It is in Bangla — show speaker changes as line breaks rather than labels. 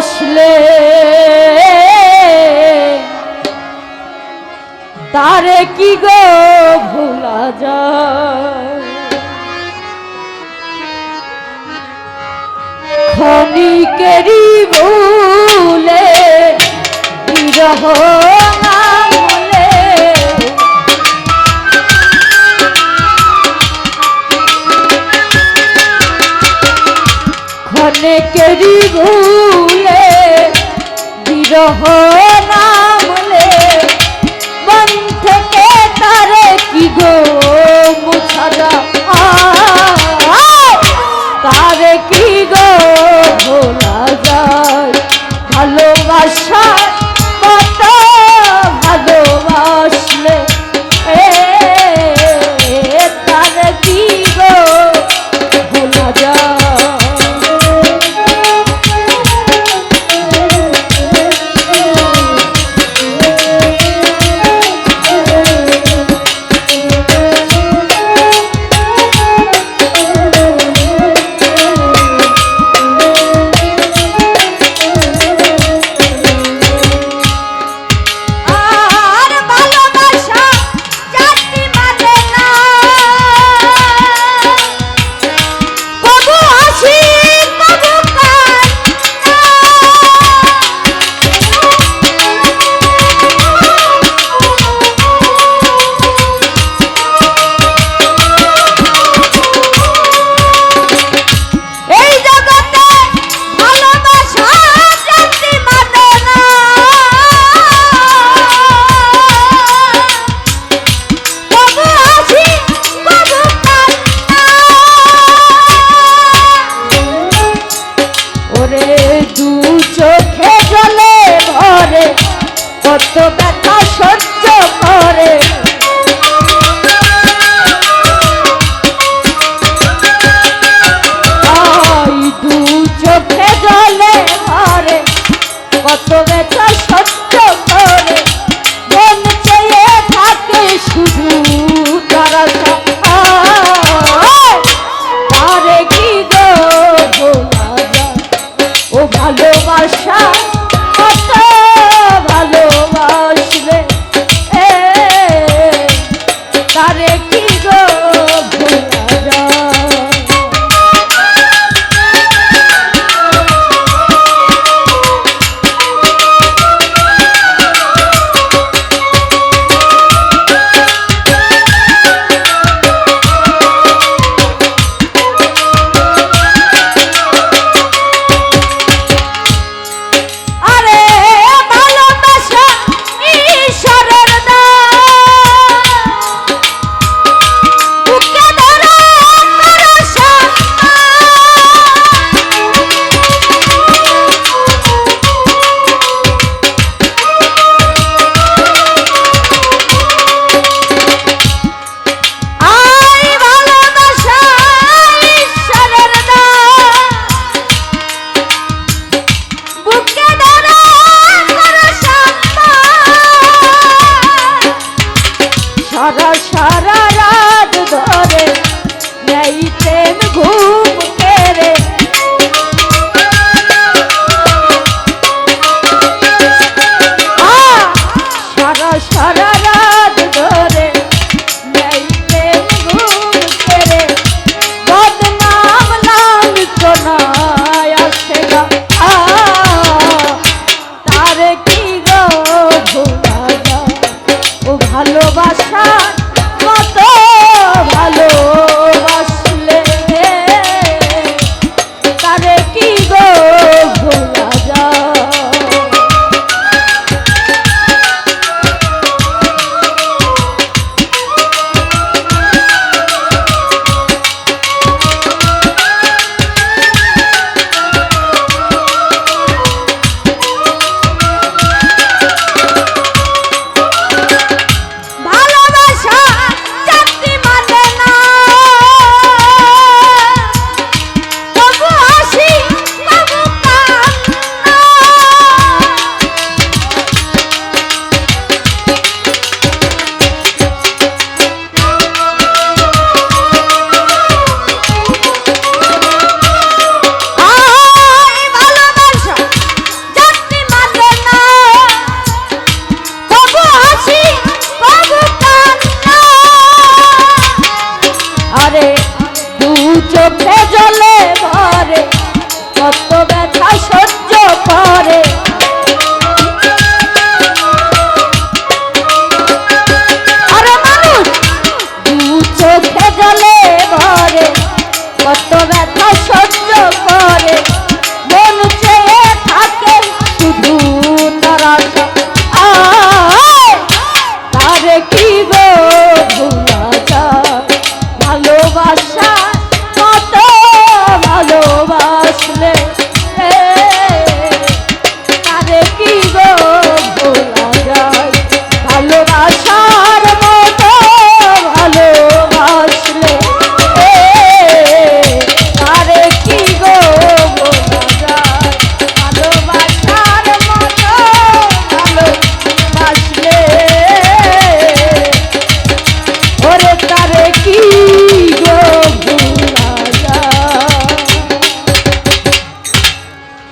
বসলে। তারে কি গো ভোলা খনি কেরি ভুলে বিরহ খনিকেরি জহরামলে মন থেকে তারে কি গো মুছাদা? তারে কি গো ভালোবাসা আশার মতো ভালো।